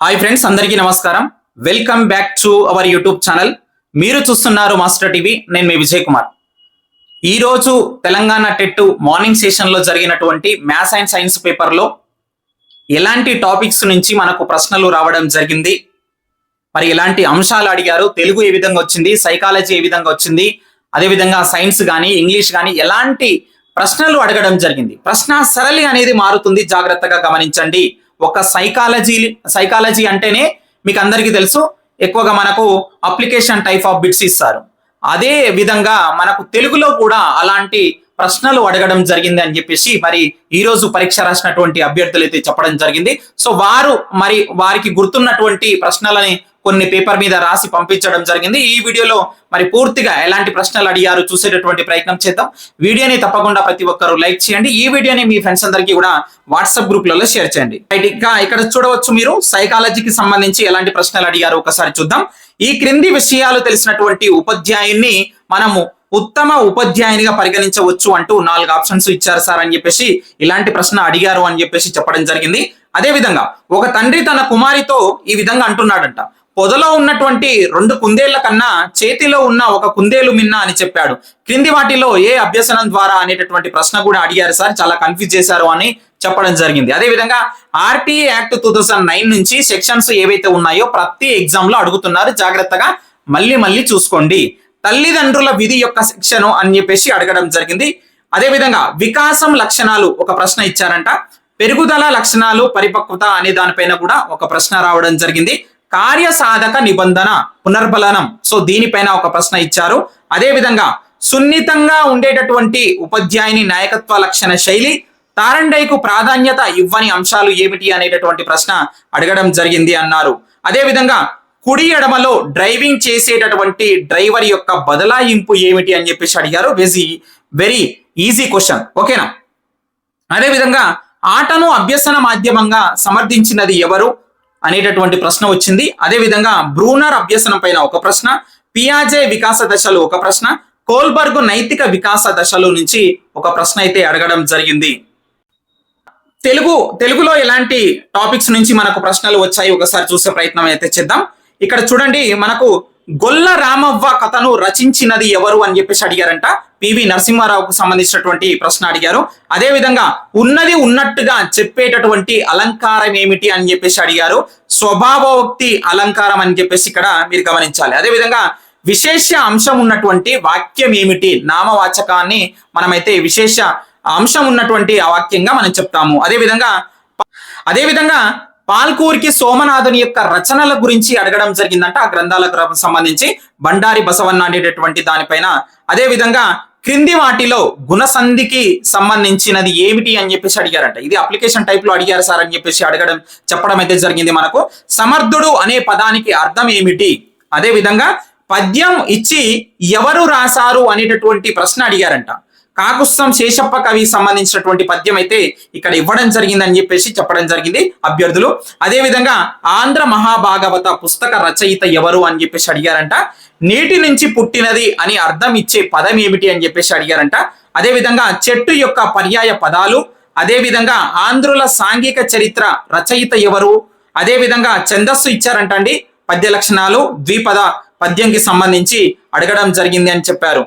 Hi friends అందరికీ నమస్కారం. Welcome back to our YouTube channel మీరు చూస్తున్నారు మాస్టర్ టీవీ నేను మీ విజయ్ కుమార్. ఈ రోజు తెలంగాణ టెట్ మార్నింగ్ సెషన్లో జరిగినటువంటి మ్యాథ్స్ అండ్ సైన్స్ పేపర్లో ఎలాంటి టాపిక్స్ నుంచి మనకు ప్రశ్నలు రావడం జరిగింది? మరి ఎలాంటి అంశాలు అడిగారు? తెలుగు ఏ విధంగా వచ్చింది? సైకాలజీ ఏ విధంగా వచ్చింది? అదేవిధంగా సైన్స్ కానీ ఇంగ్లీష్ కానీ ఎలాంటి ప్రశ్నలు అడగడం జరిగింది? ప్రశ్న సరళి అనేది మారుతుంది. జాగ్రత్తగా గమనించండి. ఒక సైకాలజీ సైకాలజీ అంటేనే మీకు అందరికీ తెలుసు ఎక్కువగా మనకు అప్లికేషన్ టైప్ ఆఫ్ బిట్స్ ఇస్తారు. అదే విధంగా మనకు తెలుగులో కూడా అలాంటి ప్రశ్నలు అడగడం జరిగింది అని చెప్పేసి మరి ఈ రోజు పరీక్ష రాసినటువంటి అభ్యర్థులు అయితే చెప్పడం జరిగింది. సో వారు మరి వారికి గుర్తున్నటువంటి ప్రశ్నలని కొన్ని పేపర్ మీద రాసి పంపించడం జరిగింది. ఈ వీడియోలో మరి పూర్తిగా ఎలాంటి ప్రశ్నలు అడిగారు చూసేటటువంటి ప్రయత్నం చేద్దాం. వీడియోని తప్పకుండా ప్రతి ఒక్కరు లైక్ చేయండి. ఈ వీడియోని మీ ఫ్రెండ్స్ అందరికీ కూడా వాట్సాప్ గ్రూప్లలో షేర్ చేయండి. రైట్ ఇంకా ఇక్కడ చూడవచ్చు మీరు సైకాలజీకి సంబంధించి ఎలాంటి ప్రశ్నలు అడిగారు ఒకసారి చూద్దాం. ఈ క్రింది విషయాలు తెలిసినటువంటి ఉపాధ్యాయుని మనము ఉత్తమ ఉపాధ్యాయునిగా పరిగణించవచ్చు అంటూ నాలుగు ఆప్షన్స్ ఇచ్చారు సార్ అని చెప్పేసి ఇలాంటి ప్రశ్న అడిగారు అని చెప్పేసి చెప్పడం జరిగింది. అదే విధంగా ఒక తండ్రి తన కుమారితో ఈ విధంగా అంటున్నాడంట. పొదలో ఉన్నటువంటి రెండు కుందేళ్ళ కన్నా చేతిలో ఉన్న ఒక కుందేలు మిన్న అని చెప్పాడు. క్రింది వాటిలో ఏ అభ్యసనం ద్వారా అనేటటువంటి ప్రశ్న కూడా అడిగారు సార్. చాలా కన్ఫ్యూజ్ చేశారు అని చెప్పడం జరిగింది. అదే విధంగా RTA act two thousand nine నుంచి సెక్షన్స్ ఏవైతే ఉన్నాయో ప్రతి ఎగ్జామ్లో అడుగుతున్నారు. జాగ్రత్తగా మళ్ళీ మళ్ళీ చూసుకోండి. తల్లిదండ్రుల విధి యొక్క శిక్షను అని చెప్పేసి అడగడం జరిగింది. అదే విధంగా వికాసం లక్షణాలు ఒక ప్రశ్న ఇచ్చారంట. పెరుగుదల లక్షణాలు పరిపక్వత అనే దానిపైన కూడా ఒక ప్రశ్న రావడం జరిగింది. కార్యసాధక నిబంధన పునర్బలనం. సో దీనిపైన ఒక ప్రశ్న ఇచ్చారు. అదే విధంగా సున్నితంగా ఉండేటటువంటి ఉపాధ్యాయుని నాయకత్వ లక్షణ శైలి తారండైకు ప్రాధాన్యత ఇవ్వని అంశాలు ఏమిటి అనేటటువంటి ప్రశ్న అడగడం జరిగింది అన్నారు. అదే విధంగా కుడి ఎడమలో డ్రైవింగ్ చేసేటటువంటి డ్రైవర్ యొక్క బదలాయింపు ఏమిటి అని చెప్పేసి అడిగారు. వెజీ వెరీ ఈజీ క్వశ్చన్ ఓకేనా అదేవిధంగా ఆటను అభ్యసన మాధ్యమంగా సమర్థించినది ఎవరు అనేటటువంటి ప్రశ్న వచ్చింది. అదే విధంగా బ్రూనర్ అభ్యసనం పైన ఒక ప్రశ్న పియాజే వికాస దశలు ఒక ప్రశ్న కోల్బర్గ్ నైతిక వికాస దశలు నుంచి ఒక ప్రశ్న అయితే అడగడం జరిగింది. తెలుగు తెలుగులో ఎలాంటి టాపిక్స్ నుంచి మనకు ప్రశ్నలు వచ్చాయి? ఒకసారి చూసే ప్రయత్నం అయితే చేద్దాం. ఇక్కడ చూడండి మనకు గొల్ల రామవ్వ కథను రచించినది ఎవరు అని చెప్పేసి అడిగారంట పివి నరసింహారావుకు సంబంధించినటువంటి ప్రశ్న అడిగారు. అదే విధంగా ఉన్నది ఉన్నట్టుగా చెప్పేటటువంటి అలంకారం ఏమిటి అని చెప్పేసి అడిగారు. స్వభావోక్తి అలంకారం అని చెప్పేసి ఇక్కడ మీరు గమనించాలి. అదే విధంగా విశేష అంశం ఉన్నటువంటి వాక్యం ఏమిటి నామవాచకాన్ని మనమైతే విశేష అంశం ఉన్నటువంటి ఆ వాక్యంగా మనం చెప్తాము. అదే విధంగా అదే విధంగా పాల్కూరికి సోమనాథుని యొక్క రచనల గురించి అడగడం జరిగిందంట. ఆ గ్రంథాలకు సంబంధించి బండారి బసవన్న అనేటటువంటి దానిపైన. అదే విధంగా క్రింది వాటిలో గుణసంధికి సంబంధించినది ఏమిటి అని చెప్పేసి అడిగారంట. ఇది అప్లికేషన్ టైప్లో అడిగారు సార్ అని చెప్పేసి అడగడం చెప్పడం అయితే జరిగింది మనకు. సమర్థుడు అనే పదానికి అర్థం ఏమిటి? అదే విధంగా పద్యం ఇచ్చి ఎవరు రాశారు అనేటటువంటి ప్రశ్న అడిగారంట. కాకుస్తం శేషప్ప కవి సంబంధించినటువంటి పద్యం అయితే ఇక్కడ ఇవ్వడం జరిగిందని చెప్పేసి చెప్పడం జరిగింది అభ్యర్థులు. అదే విధంగా ఆంధ్ర మహాభాగవత పుస్తక రచయిత ఎవరు అని చెప్పేసి అడిగారంట. నీటి నుంచి పుట్టినది అని అర్థం ఇచ్చే పదం ఏమిటి అని చెప్పేసి అడిగారంట. అదే విధంగా చెట్టు యొక్క పర్యాయ పదాలు అదే విధంగా ఆంధ్రుల సాంఘిక చరిత్ర రచయిత ఎవరు అదే విధంగా ఛందస్సు ఇచ్చారంట అండి పద్య లక్షణాలు ద్విపద పద్యంకి సంబంధించి అడగడం జరిగింది అని చెప్పారు.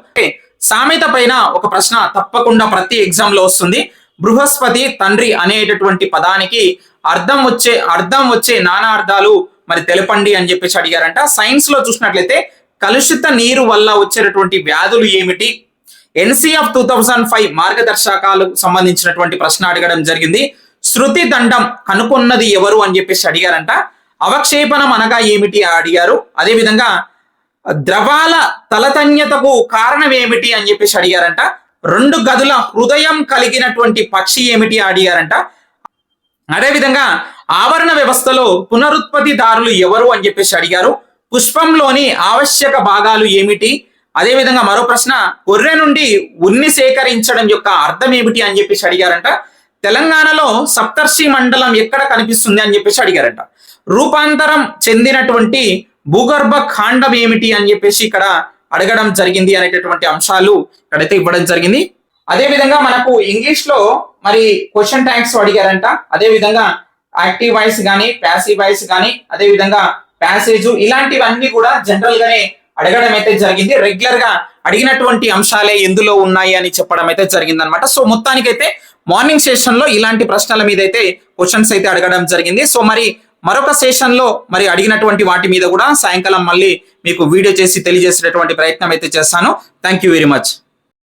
సామెత పైన ఒక ప్రశ్న తప్పకుండా ప్రతి ఎగ్జామ్లో వస్తుంది. బృహస్పతి తండ్రి అనేటటువంటి పదానికి అర్థం వచ్చే అర్థం వచ్చే నానా అర్థాలు మరి తెలపండి అని చెప్పేసి అడిగారంట. సైన్స్లో చూసినట్లయితే కలుషిత నీరు వల్ల వచ్చేటటువంటి వ్యాధులు ఏమిటి? ఎన్సిఎఫ్ టూ థౌజండ్ ఫైవ్ మార్గదర్శకాలకు సంబంధించినటువంటి ప్రశ్న అడగడం జరిగింది. శృతి దండం కనుక్కున్నది ఎవరు అని చెప్పేసి అడిగారంట. అవక్షేపణం అనగా ఏమిటి అడిగారు. అదే విధంగా ద్రవాల తలతన్యతకు కారణం ఏమిటి అని చెప్పేసి అడిగారంట. రెండు గదుల హృదయం కలిగినటువంటి పక్షి ఏమిటి అడిగారంట. అదేవిధంగా ఆవరణ వ్యవస్థలో పునరుత్పత్తిదారులు ఎవరు అని చెప్పేసి అడిగారు. పుష్పంలోని ఆవశ్యక భాగాలు ఏమిటి? అదేవిధంగా మరో ప్రశ్న గొర్రె నుండి ఉన్ని సేకరించడం యొక్క అర్థం ఏమిటి అని చెప్పేసి అడిగారంట. తెలంగాణలో సప్తర్షి మండలం ఎక్కడ కనిపిస్తుంది అని చెప్పేసి అడిగారంట. రూపాంతరం చెందినటువంటి భూగర్భ ఖాండం ఏమిటి అని చెప్పేసి ఇక్కడ అడగడం జరిగింది అనేటటువంటి అంశాలు ఇక్కడైతే ఇవ్వడం జరిగింది. అదే విధంగా మనకు ఇంగ్లీష్లో మరి క్వశ్చన్ ట్యాంక్స్ అడిగారంట. అదే విధంగా యాక్టివ్ వాయిస్ కానీ ప్యాసివ్ వాయిస్ కానీ అదే విధంగా ప్యాసేజ్ ఇలాంటివన్నీ కూడా జనరల్ గానే అడగడం అయితే జరిగింది. రెగ్యులర్గా అడిగినటువంటి అంశాలే ఎందులో ఉన్నాయి అని చెప్పడం అయితే జరిగింది అనమాట సో మొత్తానికైతే మార్నింగ్ సెషన్లో ఇలాంటి ప్రశ్నల మీద అయితే క్వశ్చన్స్ అయితే అడగడం జరిగింది. సో మరి మరొక సెషన్లో మరి అడిగినటువంటి వాటి మీద కూడా సాయంకాలం మళ్ళీ మీకు వీడియో చేసి తెలియజేసేటటువంటి ప్రయత్నం అయితే చేస్తాను. Thank you very much